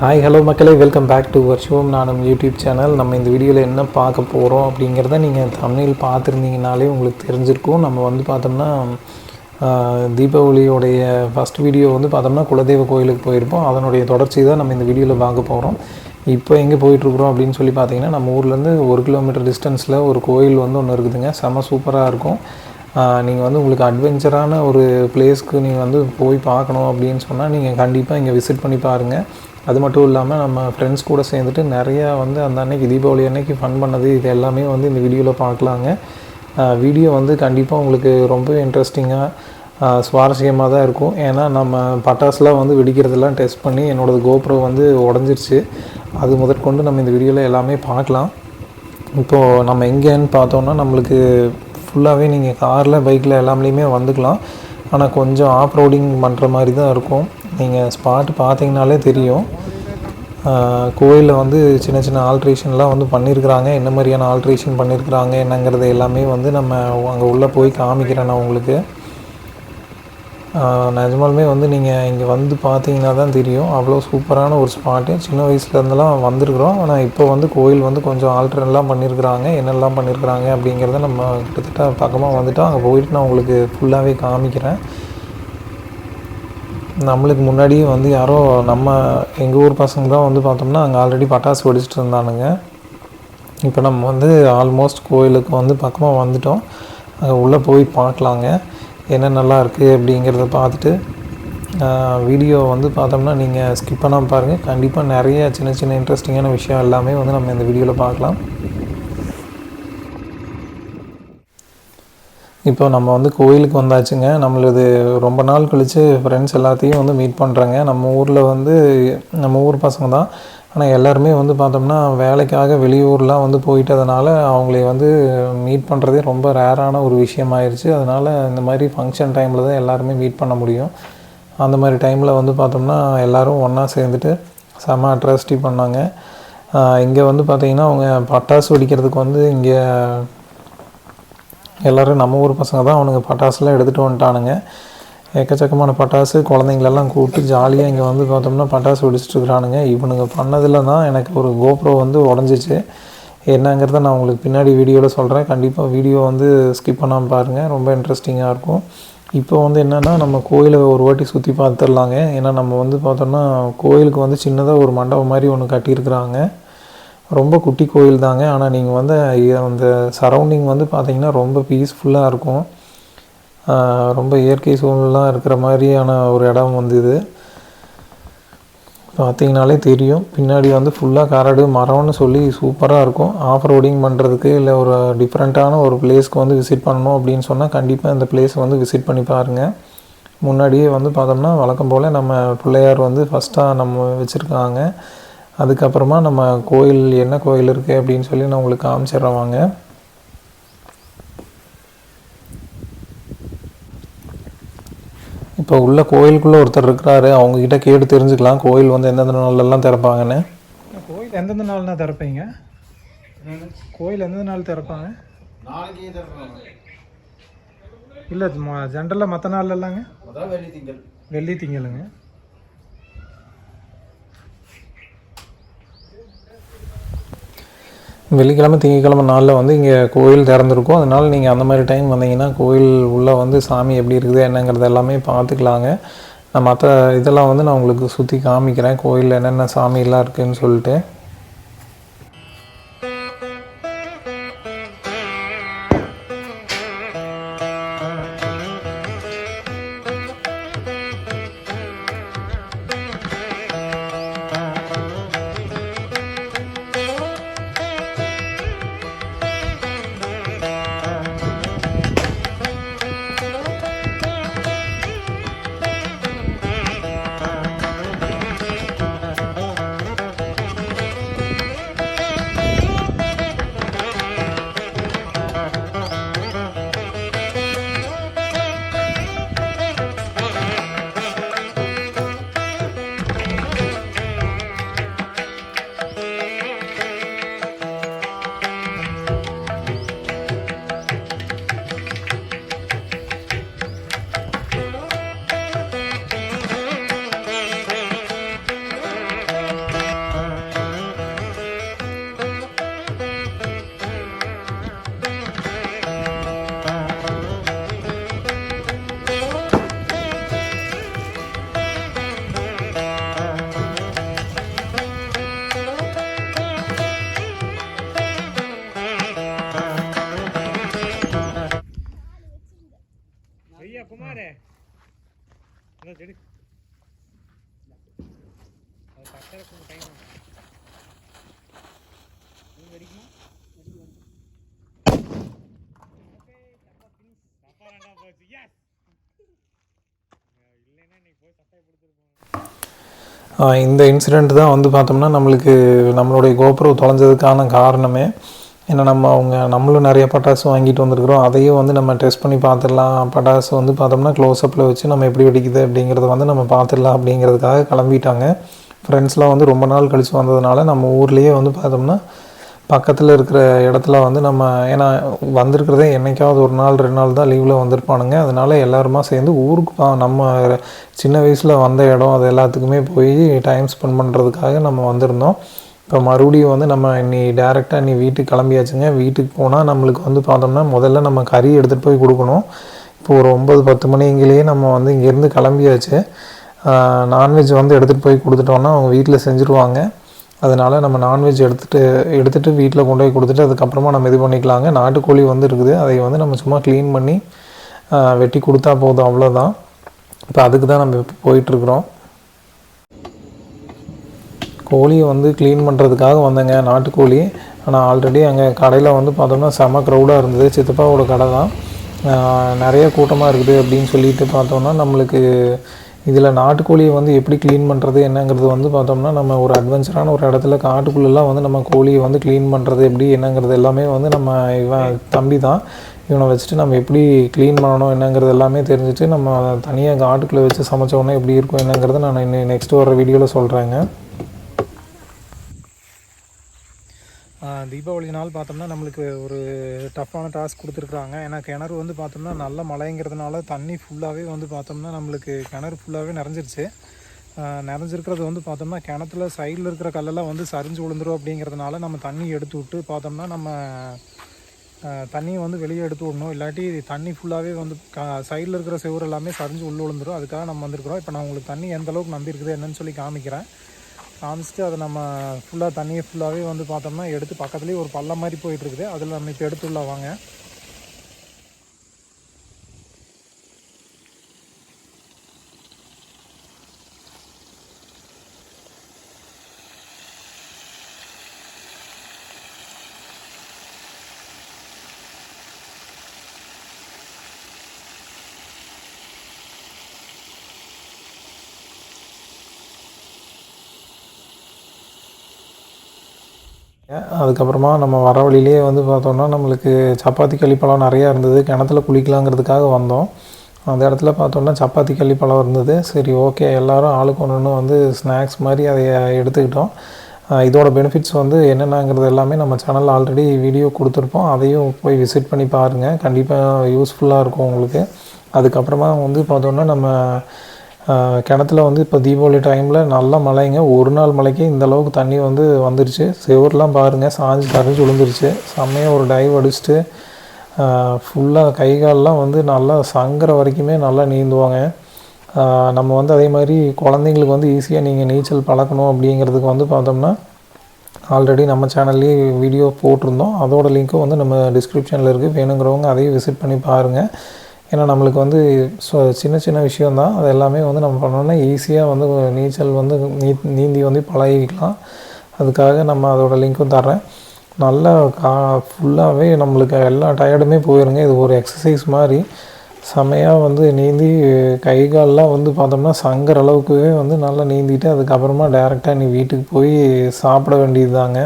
Hi hello மக்களே welcome back to வர்ஷுவம் நானும் யூடியூப் சேனல் நம்ம இந்த வீடியோவில் என்ன பார்க்க போகிறோம் அப்படிங்கிறத நீங்கள் தமிழில் பார்த்துருந்தீங்கனாலே உங்களுக்கு தெரிஞ்சிருக்கும். நம்ம வந்து பார்த்தோம்னா தீபாவளியோடைய ஃபஸ்ட் வீடியோ வந்து பார்த்தோம்னா குலதெய்வ கோயிலுக்கு போயிருப்போம். அதனுடைய தொடர்ச்சி தான் நம்ம இந்த வீடியோவில் பார்க்க போகிறோம் இப்போ எங்கே போயிட்டுருக்குறோம் அப்படின்னு சொல்லி பார்த்தீங்கன்னா நம்ம ஊர்லேருந்து ஒரு கிலோமீட்டர் டிஸ்டன்ஸில் ஒரு கோயில் வந்து ஒன்று இருக்குதுங்க. செம சூப்பராக இருக்கும். நீங்கள் வந்து உங்களுக்கு அட்வென்ச்சரான ஒரு பிளேஸ்க்கு நீங்கள் வந்து போய் பார்க்கணும் அப்படின்னு சொன்னால் நீங்கள் கண்டிப்பாக இங்கே விசிட் பண்ணி பாருங்கள் அது மட்டும் இல்லாமல் நம்ம ஃப்ரெண்ட்ஸ் கூட சேர்ந்துட்டு நிறையா வந்து அந்த அன்னைக்கு தீபாவளி அன்னைக்கு ஃபன் பண்ணது இது எல்லாமே வந்து இந்த வீடியோவில் பார்க்கலாங்க. வீடியோ வந்து கண்டிப்பாக உங்களுக்கு ரொம்ப இன்ட்ரெஸ்டிங்காக சுவாரஸ்யமாக தான் இருக்கும். ஏன்னா நம்ம பட்டாசுலாம் வந்து வெடிக்கிறதெல்லாம் டெஸ்ட் பண்ணி என்னோடய கோப்ரோ வந்து உடஞ்சிருச்சு. அது முதற்கொண்டு நம்ம இந்த வீடியோவில் எல்லாமே பார்க்கலாம். இப்போது நம்ம எங்கேன்னு பார்த்தோன்னா நம்மளுக்கு ஃபுல்லாகவே நீங்கள் காரில் பைக்கில் எல்லாமே வந்துக்கலாம். ஆனால் கொஞ்சம் ஆஃப் ரோடிங் பண்ணுற மாதிரி தான் இருக்கும். நீங்கள் ஸ்பாட் பார்த்தீங்கனாலே தெரியும். கோயிலில் வந்து சின்ன சின்ன ஆல்ட்ரேஷன்லாம் வந்து பண்ணியிருக்கிறாங்க. என்ன மாதிரியான ஆல்ட்ரேஷன் பண்ணியிருக்கிறாங்க என்னங்கிறது எல்லாமே வந்து நம்ம அங்கே உள்ளே போய் காமிக்கிறேன் நான் உங்களுக்கு. நிஜமாலுமே வந்து நீங்கள் இங்கே வந்து பார்த்தீங்கன்னா தான் தெரியும். அவ்வளோ சூப்பரான ஒரு ஸ்பாட்டு சின்ன வயசுலேருந்துலாம் வந்திருக்கிறோம். ஆனால் இப்போ வந்து கோயில் வந்து கொஞ்சம் ஆல்ட்ரெல்லாம் பண்ணியிருக்கிறாங்க என்னெல்லாம் பண்ணியிருக்கிறாங்க அப்படிங்கிறத நம்ம கிட்டத்தட்ட பக்கமாக வந்துட்டோம் அங்கே போயிட்டு நான் உங்களுக்கு ஃபுல்லாகவே காமிக்கிறேன். நம்மளுக்கு முன்னாடியே வந்து யாரோ நம்ம எங்கள் ஊர் பசங்க தான் வந்து பார்த்தோம்னா அங்கே ஆல்ரெடி பட்டாசு வெடிச்சிட்டு இருந்தானுங்க. இப்போ நம்ம வந்து ஆல்மோஸ்ட் கோயிலுக்கு வந்து பக்கமாக வந்துட்டோம். அங்கே உள்ளே போய் பார்க்கலாங்க. என்ன நல்லா இருக்குது அப்படிங்கிறத பார்த்துட்டு வீடியோ வந்து பார்த்தோம்னா நீங்கள் ஸ்கிப் பண்ணாமல் பாருங்கள் கண்டிப்பாக நிறைய சின்ன சின்ன இன்ட்ரெஸ்டிங்கான விஷயம் எல்லாமே வந்து நம்ம இந்த வீடியோவில் பார்க்கலாம். இப்போ நம்ம வந்து கோயிலுக்கு வந்தாச்சுங்க. நம்மளது ரொம்ப நாள் கழித்து ஃப்ரெண்ட்ஸ் எல்லாத்தையும் வந்து மீட் பண்ணுறேங்க நம்ம ஊரில் வந்து நம்ம ஊர் பசங்க தான். ஆனால் எல்லாருமே வந்து பார்த்தோம்னா வேலைக்காக வெளியூர்லாம் வந்து போயிட்டதுனால அவங்களை வந்து மீட் பண்ணுறதே ரொம்ப ரேரான ஒரு விஷயமாயிருச்சு. அதனால் இந்த மாதிரி ஃபங்க்ஷன் டைமில் தான் எல்லாருமே மீட் பண்ண முடியும். அந்த மாதிரி டைமில் வந்து பார்த்தோம்னா எல்லோரும் ஒன்றா சேர்ந்துட்டு செம அட்ராசிட்டி பண்ணாங்க. இங்கே வந்து பார்த்திங்கன்னா அவங்க பட்டாசு வெடிக்கிறதுக்கு வந்து இங்கே எல்லோரும் நம்ம ஊர் பசங்க தான் அவனுங்க பட்டாசுலாம் எடுத்துகிட்டு வந்துட்டானுங்க. எக்கச்சக்கமான பட்டாசு குழந்தைங்களெல்லாம் கூப்பிட்டு ஜாலியாக இங்கே வந்து பார்த்தோம்னா பட்டாசு வெடிச்சிட்டு இருக்கிறானுங்க இவனுங்க பண்ணதில் தான் எனக்கு ஒரு கோப்ரோ வந்து உடஞ்சிச்சு. என்னங்கிறத நான் உங்களுக்கு பின்னாடி வீடியோவில் சொல்கிறேன் கண்டிப்பாக வீடியோ வந்து ஸ்கிப் பண்ணாமல் பாருங்கள் ரொம்ப இன்ட்ரெஸ்டிங்காக இருக்கும். இப்போ வந்து என்னென்னா நம்ம கோயிலை ஒரு வாட்டி சுற்றி பார்த்துடலாங்க. ஏன்னா நம்ம வந்து பார்த்தோம்னா கோயிலுக்கு வந்து சின்னதாக ஒரு மண்டபம் மாதிரி ஒன்று கட்டியிருக்கிறாங்க. ரொம்ப குட்டி கோயில் தாங்க. ஆனால் நீங்கள் வந்து அந்த சரௌண்டிங் வந்து பார்த்தீங்கன்னா ரொம்ப பீஸ்ஃபுல்லாக இருக்கும். ரொம்ப இயற்கை சூழ்நிலாம் இருக்கிற மாதிரியான ஒரு இடம் வந்து இது. பார்த்தீங்கனாலே தெரியும். பின்னாடி வந்து ஃபுல்லாக கரடு மரம்னு சொல்லி சூப்பராக இருக்கும். ஆஃப் ரோடிங் பண்ணுறதுக்கு இல்லை ஒரு டிஃப்ரெண்ட்டான ஒரு பிளேஸ்க்கு வந்து விசிட் பண்ணணும் அப்படின்னு சொன்னால் கண்டிப்பாக இந்த பிளேஸ் வந்து விசிட் பண்ணி பாருங்கள் முன்னாடியே வந்து பார்த்தோம்னா வழக்கம் போல் நம்ம பிள்ளையார் வந்து ஃபஸ்ட்டாக நம்ம வச்சுருக்காங்க. அதுக்கப்புறமா நம்ம கோயில் என்ன கோயில் இருக்குது அப்படின்னு சொல்லி நான் உங்களுக்கு காமிச்சிடுறேன் இப்போ உள்ள கோயிலுக்குள்ளே ஒருத்தர் இருக்கிறாரு அவங்கக்கிட்ட கேட்டு தெரிஞ்சுக்கலாம் கோயில் வந்து எந்தெந்த நாள்லலாம் திறப்பாங்கன்னு. கோயில் எந்தெந்த நாள்னா திறப்பீங்க? கோயில் எந்தெந்த நாள் திறப்பாங்க? இல்லை ஜென்ரலாக மற்ற நாள்லலாங்க? அதான் வெள்ளி திங்கள். வெள்ளி திங்களுங்க. வெள்ளிக்கிழமை திங்கக்கிழமை நாளில் வந்து இங்கே கோயில் திறந்துருக்கும். அதனால் நீங்கள் அந்த மாதிரி டைம் வந்தீங்கன்னா கோயில் உள்ளே வந்து சாமி எப்படி இருக்குது என்னங்கிறது எல்லாமே பார்த்துக்கலாங்க. நான் மற்ற இதெல்லாம் வந்து நான் உங்களுக்கு சுற்றி காமிக்கிறேன். கோயிலில் என்னென்ன சாமியெல்லாம் இருக்குதுன்னு சொல்லிட்டு. இந்த இன்சிடெண்ட் தான் வந்து பார்த்தோம்னா நம்மளுக்கு நம்மளுடைய கோப்ரோ தொலைஞ்சதுக்கான காரணமே. ஏன்னா நம்ம அவங்க நம்மளும் நிறைய பட்டாசு வாங்கிட்டு வந்திருக்கிறோம். அதையும் வந்து நம்ம டெஸ்ட் பண்ணி பார்த்துடலாம். பட்டாசு வந்து பார்த்தோம்னா க்ளோஸ்அப்பில் வச்சு நம்ம எப்படி வெடிக்குது அப்படிங்கிறத வந்து நம்ம பார்த்துடலாம் அப்படிங்கிறதுக்காக கிளம்பிட்டாங்க. ஃப்ரெண்ட்ஸ்லாம் வந்து ரொம்ப நாள் கழித்து வந்ததுனால நம்ம ஊர்லேயே வந்து பார்த்தோம்னா பக்கத்தில் இருக்கிற இடத்துல வந்து நம்ம ஏன்னா வந்திருக்கிறதே என்னைக்காவது ஒரு நாள் ரெண்டு நாள் தான் லீவில் வந்திருப்பானுங்க. அதனால எல்லாருமா சேர்ந்து ஊருக்கு நம்ம சின்ன வயசில் வந்த இடம் அது எல்லாத்துக்குமே போய் டைம் ஸ்பெண்ட் பண்ணுறதுக்காக நம்ம வந்திருந்தோம். இப்போ மறுபடியும் வந்து நம்ம இன்னி டேரெக்டாக நீ வீட்டுக்கு கிளம்பியாச்சுங்க. வீட்டுக்கு போனால் நம்மளுக்கு வந்து பார்த்தோம்னா முதல்ல நம்ம கறி எடுத்துகிட்டு போய் கொடுக்கணும். இப்போ ஒரு ஒம்பது பத்து மணிங்கிலேயே நம்ம வந்து இங்கேருந்து கிளம்பியாச்சு. நான்வெஜ் வந்து எடுத்துகிட்டு போய் கொடுத்துட்டோன்னா அவங்க வீட்டில் செஞ்சுருவாங்க. அதனால் நம்ம நான்வெஜ் எடுத்துகிட்டு எடுத்துகிட்டு வீட்டில் கொண்டு போய் கொடுத்துட்டு அதுக்கப்புறமா நம்ம இது பண்ணிக்கலாங்க. நாட்டுக்கோழி வந்து இருக்குது. அதை வந்து நம்ம சும்மா க்ளீன் பண்ணி வெட்டி கொடுத்தா போதும். அவ்வளோதான் இப்போ அதுக்கு தான் நம்ம இப்போ போயிட்டுருக்குறோம். கோழியை வந்து க்ளீன் பண்ணுறதுக்காக வந்தேங்க நாட்டுக்கோழி. ஆனால் ஆல்ரெடி அங்கே கடையில் வந்து பார்த்தோம்னா செம க்ரௌடாக இருந்தது. சித்தப்பாவோட கடை தான். நிறைய கூட்டமாக இருக்குது அப்படின்னு சொல்லிட்டு பார்த்தோம்னா நம்மளுக்கு இதில் நாட்டுக்கோழியை வந்து எப்படி க்ளீன் பண்ணுறது என்னங்கிறது வந்து பார்த்தோம்னா நம்ம ஒரு அட்வென்ச்சரான ஒரு இடத்துல காட்டுக்குள்ளெல்லாம் வந்து நம்ம கோழியை வந்து க்ளீன் பண்ணுறது எப்படி என்னங்கிறது எல்லாமே வந்து நம்ம இவன் தம்பி தான். இவனை வச்சுட்டு நம்ம எப்படி க்ளீன் பண்ணணும் என்னங்கிறது எல்லாமே தெரிஞ்சுட்டு நம்ம தனியாக காட்டுக்குள்ளே வச்சு சமைச்சோன்னே எப்படி இருக்கும் என்னங்கிறத நான் இன்னும் நெக்ஸ்ட் வர வீடியோவில் சொல்கிறேங்க தீபாவளி நாள் பார்த்தோம்னா நம்மளுக்கு ஒரு டஃப்பான டாஸ்க் கொடுத்துருக்குறாங்க. ஏன்னா கிணறு வந்து பார்த்தோம்னா நல்ல மழைங்கிறதுனால தண்ணி ஃபுல்லாகவே வந்து பார்த்தோம்னா நம்மளுக்கு கிணறு ஃபுல்லாகவே நிறைஞ்சிருச்சு. நிறைஞ்சிருக்கிறது வந்து பார்த்தோம்னா கிணத்துல சைடில் இருக்கிற கல்லெல்லாம் வந்து சரிஞ்சு விழுந்துரும் அப்படிங்கிறதுனால நம்ம தண்ணி எடுத்து விட்டு பார்த்தோம்னா நம்ம தண்ணியை வந்து வெளியே எடுத்து விடணும். இல்லாட்டி தண்ணி ஃபுல்லாகவே வந்து க சைடில் இருக்கிற செவ்வறு எல்லாமே சரிஞ்சு உள்ளே விழுந்துரும். அதுக்காக நம்ம வந்திருக்கிறோம். இப்போ நான் உங்களுக்கு தண்ணி எந்த அளவுக்கு நம்பி இருக்குது என்னன்னு சொல்லி காமிக்கிறேன். காமிச்சிட்டு அதை நம்ம ஃபுல்லாக தண்ணியை ஃபுல்லாகவே வந்து பார்த்தோம்னா எடுத்து பக்கத்துலேயே ஒரு பள்ளம் மாதிரி போயிட்டு இருக்குது. அதில் நம்ம இப்போ எடுத்துள்ள வாங்க. அதுக்கப்புறமா நம்ம வர வழியிலே வந்து பார்த்தோம்னா நம்மளுக்கு சப்பாத்தி களிப்பழம் நிறையா இருந்தது. கிணத்துல குளிக்கலாங்கிறதுக்காக வந்தோம். அந்த இடத்துல பார்த்தோம்னா சப்பாத்தி களிப்பழம் இருந்தது. சரி ஓகே எல்லோரும் ஆளுக்கு ஒன்று ஒன்று வந்து ஸ்நாக்ஸ் மாதிரி அதை எடுத்துக்கிட்டோம். இதோட பெனிஃபிட்ஸ் வந்து என்னென்னங்கிறது எல்லாமே நம்ம சேனலில் ஆல்ரெடி வீடியோ கொடுத்துருப்போம். அதையும் போய் விசிட் பண்ணி பாருங்கள் கண்டிப்பாக யூஸ்ஃபுல்லாக இருக்கும் உங்களுக்கு. அதுக்கப்புறமா வந்து பார்த்தோம்னா நம்ம கிணத்துல வந்து இப்போ தீபாவளி டைமில் நல்ல மழைங்க. ஒரு நாள் மழைக்கு இந்த அளவுக்கு தண்ணி வந்து வந்துருச்சு. செவர்லாம் பாருங்கள் சாஞ்சு தரைஞ்சு விழுந்துருச்சு செம்மையாக ஒரு டைவ் அடிச்சுட்டு ஃபுல்லாக கை கால்லாம் வந்து நல்லா சங்கர வரைக்குமே நல்லா நீந்துவாங்க. நம்ம வந்து அதே மாதிரி குழந்தைங்களுக்கு வந்து ஈஸியாக நீங்கள் நீச்சல் பழக்கணும் அப்படிங்கிறதுக்கு வந்து பார்த்தோம்னா ஆல்ரெடி நம்ம சேனல்லேயே வீடியோ போட்டிருந்தோம். அதோட லிங்க்கும் வந்து நம்ம டிஸ்கிரிப்ஷனில் இருக்குது வேணுங்கிறவங்க அதையும் விசிட் பண்ணி பாருங்கள் ஏன்னா நம்மளுக்கு வந்து ஸோ சின்ன சின்ன விஷயந்தான் அது எல்லாமே வந்து நம்ம பண்ணோம்னா ஈஸியாக வந்து நீச்சல் வந்து நீ நீந்தி வந்து பழகிக்கலாம். அதுக்காக நம்ம அதோட லிங்க்கும் தர்றேன். நல்லா கா ஃபுல்லாகவே நம்மளுக்கு எல்லா டயர்டுமே போயிருங்க. இது ஒரு எக்ஸசைஸ் மாதிரி. செமையாக வந்து நீந்தி கை கால்லாம் வந்து பார்த்தோம்னா சங்கர அளவுக்கு வந்து நல்லா நீந்திட்டு அதுக்கப்புறமா டேரெக்டாக நீ வீட்டுக்கு போய் சாப்பிட வேண்டியது தாங்க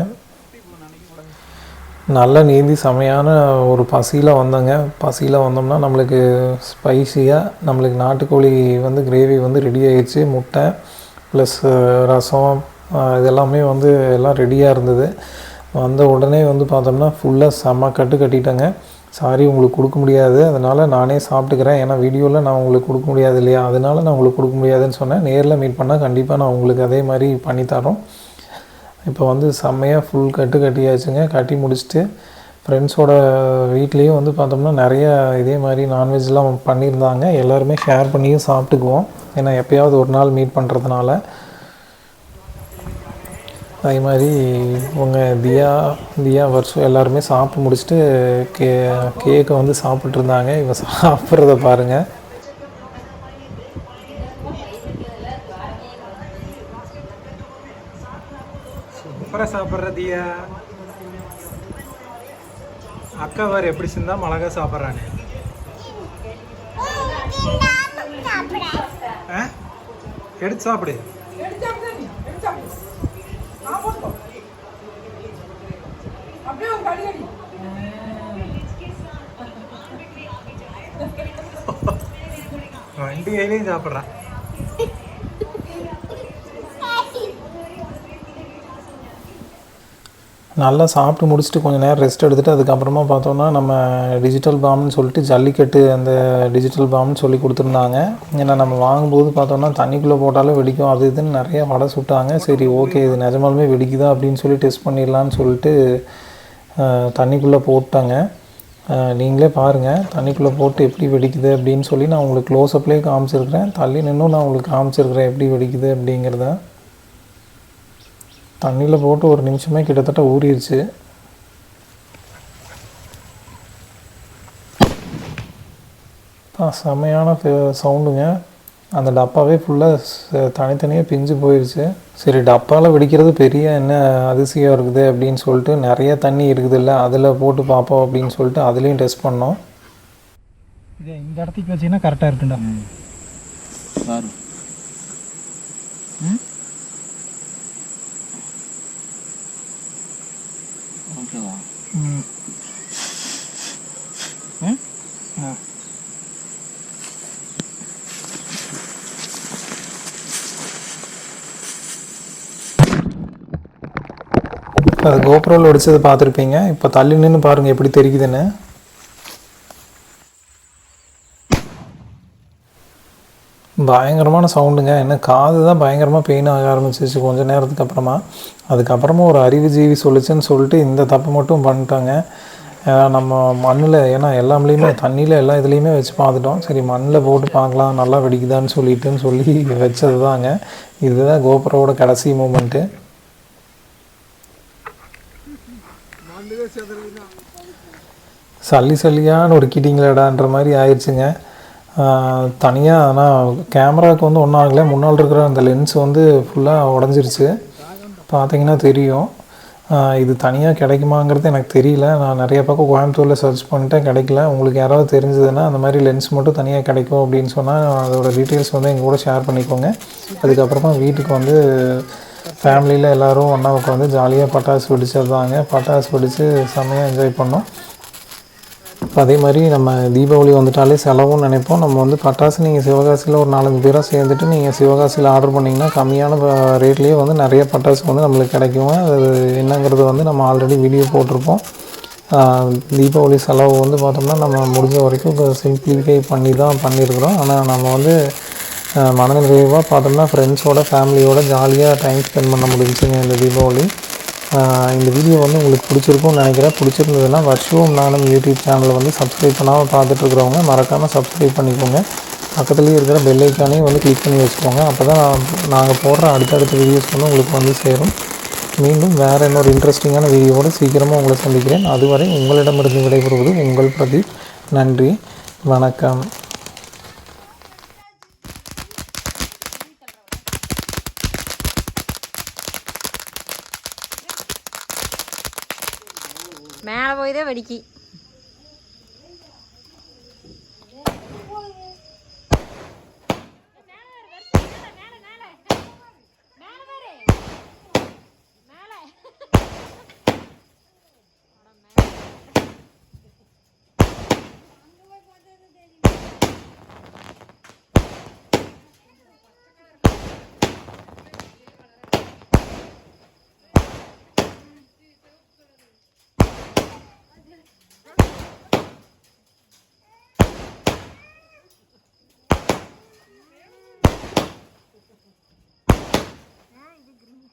நல்லா நீந்தி செமையான ஒரு பசியில் வந்தோங்க. பசியில் வந்தோம்னா நம்மளுக்கு ஸ்பைசியாக நம்மளுக்கு நாட்டுக்கோழி வந்து கிரேவி வந்து ரெடி ஆகிடுச்சு முட்டை ப்ளஸ் ரசம் இதெல்லாமே வந்து எல்லாம் ரெடியாக இருந்தது. வந்த உடனே வந்து பார்த்தோம்னா ஃபுல்லாக செம்ம கட்டு கட்டிட்டேங்க. சாரி உங்களுக்கு கொடுக்க முடியாது. அதனால் நானே சாப்பிட்டுக்கிறேன். ஏன்னா வீடியோவில் நான் உங்களுக்கு கொடுக்க முடியாது இல்லையா? அதனால நான் உங்களுக்கு கொடுக்க முடியாதுன்னு சொன்னேன். நேரில் மீட் பண்ணால் கண்டிப்பாக நான் உங்களுக்கு அதே மாதிரி பண்ணித்தரோம் இப்போ வந்து செம்மையாக ஃபுல் கட்டு கட்டியாச்சுங்க. கட்டி முடிச்சுட்டு ஃப்ரெண்ட்ஸோட வீட்லேயும் வந்து பார்த்தோம்னா நிறைய இதே மாதிரி நான்வெஜ்லாம் பண்ணியிருந்தாங்க. எல்லாருமே ஷேர் பண்ணியும் சாப்பிட்டுக்குவோம். ஏன்னா எப்பயாவது ஒரு நாள் மீட் பண்ணுறதுனால அதே மாதிரி உங்கள் தியா தியா வருஷம் எல்லாருமே சாப்பிட்டு முடிச்சுட்டு கே கேக்கை வந்து சாப்பிட்ருந்தாங்க இவன் சாப்பிட்றத பாருங்கள் சூப்பராக மதியா அக்கா வேறு எப்படி செஞ்சா மிளகா சாப்பிட்றானே? எடுத்து சாப்பிடு. ரெண்டு கையிலையும் சாப்பிட்றான். நல்லா சாப்பிட்டு முடிச்சுட்டு கொஞ்சம் நேரம் ரெஸ்ட் எடுத்துகிட்டு அதுக்கப்புறமா பார்த்தோம்னா நம்ம டிஜிட்டல் பாம்னு சொல்லிட்டு ஜல்லிக்கட்டு அந்த டிஜிட்டல் பாம்னு சொல்லி கொடுத்துருந்தாங்க. ஏன்னா நம்ம வாங்கும்போது பார்த்தோம்னா தண்ணிக்குள்ளே போட்டாலும் வெடிக்கும். அது இதுன்னு நிறைய வடை சுட்டாங்க. சரி ஓகே இது நிஜமாலுமே வெடிக்குதா அப்படின்னு சொல்லி டெஸ்ட் பண்ணிடலான்னு சொல்லிட்டு தண்ணிக்குள்ளே போட்டாங்க. நீங்களே பாருங்கள் தண்ணிக்குள்ளே போட்டு எப்படி வெடிக்குது அப்படின்னு சொல்லி நான் உங்களுக்கு க்ளோஸ்அப்லேயே காமிச்சிருக்கிறேன். தள்ளி நின்றும் நான் உங்களுக்கு காமிச்சிருக்கிறேன் எப்படி வெடிக்குது அப்படிங்கிறத. தண்ணியில் போட்டு ஒரு நிமிஷமே கிட்டத்தட்ட ஊறிடுச்சு செமையான சவுண்டுங்க. அந்த டப்பாவே ஃபுல்லாக தனித்தனியாக பிஞ்சு போயிடுச்சு சரி டப்பாவில் வெடிக்கிறது பெரிய என்ன அதிசயம் இருக்குது அப்படின்னு சொல்லிட்டு நிறைய தண்ணி இருக்குதுல்ல அதில் போட்டு பார்ப்போம் அப்படின்னு சொல்லிட்டு அதுலேயும் டெஸ்ட் பண்ணோம். இதே இந்த இடத்துக்கு வச்சீங்கன்னா கரெக்டாக இருக்குண்டா ம் ம் ஆ அது கோப்ரோவில் வெடிச்சதை பார்த்துருப்பீங்க இப்போ தள்ளி நின்று பாருங்கள் எப்படி தெரிக்குதுன்னு பயங்கரமான சவுண்டுங்க. என்ன காது தான் பயங்கரமாக பெயின் ஆக ஆரம்பிச்சிச்சு கொஞ்சம் நேரத்துக்கு அப்புறமா. அதுக்கப்புறமா ஒரு அறிவுஜீவி சொல்லிச்சுன்னு சொல்லிட்டு இந்த தப்பை மட்டும் பண்ணிட்டாங்க. நம்ம மண்ணில் ஏன்னா எல்லாம்லேயுமே தண்ணியில் எல்லா இதுலேயுமே வச்சு பார்த்துட்டோம். சரி மண்ணில் போட்டு பார்க்கலாம் நல்லா வெடிக்குதான்னு சொல்லிட்டுன்னு சொல்லி வச்சது தாங்க இதுதான் கோபுரோட கடைசி மூமெண்ட்டு சல்லி சல்லியான்னு ஒரு கிட்டிங்களடான்ற மாதிரி ஆயிடுச்சுங்க. தனியாக ஆனால் கேமராவுக்கு வந்து ஒன்றும் ஆகலை. முன்னால் இருக்கிற அந்த லென்ஸ் வந்து ஃபுல்லாக உடஞ்சிருச்சு. பார்த்தீங்கன்னா தெரியும். இது தனியாக கிடைக்குமாங்கிறது எனக்கு தெரியல. நான் நிறைய பக்கம் கோயம்புத்தூரில் சர்ச் பண்ணிட்டேன் கிடைக்கல. உங்களுக்கு யாராவது தெரிஞ்சதுன்னா அந்த மாதிரி லென்ஸ் மட்டும் தனியாக கிடைக்கும் அப்படின்னு சொன்னால் அதோட டீட்டெயில்ஸ் வந்து எங்கள் கூட ஷேர் பண்ணிக்கோங்க. அதுக்கப்புறமா வீட்டுக்கு வந்து ஃபேமிலியில் எல்லோரும் ஒன்றா உட்காந்து ஜாலியாக பட்டாசு வெடிச்சதாங்க பட்டாசு வெடித்து செம்மையாக என்ஜாய் பண்ணோம். இப்போ அதே மாதிரி நம்ம தீபாவளி வந்துட்டாலே செலவும் நினைப்போம். நம்ம வந்து பட்டாசு நீங்கள் சிவகாசியில் ஒரு நாலஞ்சு பேராக சேர்ந்துட்டு நீங்கள் சிவகாசியில் ஆர்டர் பண்ணிங்கன்னா கம்மியான ரேட்லேயே வந்து நிறைய பட்டாசு வந்து நம்மளுக்கு கிடைக்கும் அது என்னங்கிறது வந்து நம்ம ஆல்ரெடி வீடியோ போட்டிருப்போம். தீபாவளி செலவு வந்து பார்த்தோம்னா நம்ம முடிஞ்ச வரைக்கும் சிம்பிளிஃபை பண்ணி தான் பண்ணியிருக்கிறோம் ஆனால் நம்ம வந்து மனநிறைவாக பார்த்தோம்னா ஃப்ரெண்ட்ஸோட ஃபேமிலியோட ஜாலியாக டைம் ஸ்பெண்ட் பண்ண முடிஞ்சுங்க இந்த தீபாவளி. இந்த வீடியோ வந்து உங்களுக்கு பிடிச்சிருக்கும்னு நினைக்கிறேன். பிடிச்சிருந்ததுன்னா வர்ஷுவம் நானும் யூடியூப் சேனலை வந்து சப்ஸ்கிரைப் பண்ணாமல் பார்த்துட்ருக்குறவங்க மறக்காமல் சப்ஸ்கிரைப் பண்ணிக்கோங்க. பக்கத்துலேயே இருக்கிற பெல் ஐக்கானையும் வந்து கிளிக் பண்ணி வச்சுக்கோங்க. அப்போ தான் நாங்கள் போடுற அடுத்தடுத்த வீடியோஸ் வந்து உங்களுக்கு வந்து சேரும். மீண்டும் வேறு இன்னொரு இன்ட்ரெஸ்டிங்கான வீடியோவோடு சீக்கிரமாக உங்களை சந்திக்கிறேன். அதுவரை உங்களிடமிருந்து விடைபெறுவது உங்கள் பிரதீப். நன்றி. வணக்கம். மேலே போய் தான் வெடிக்கி Ai, de gringo.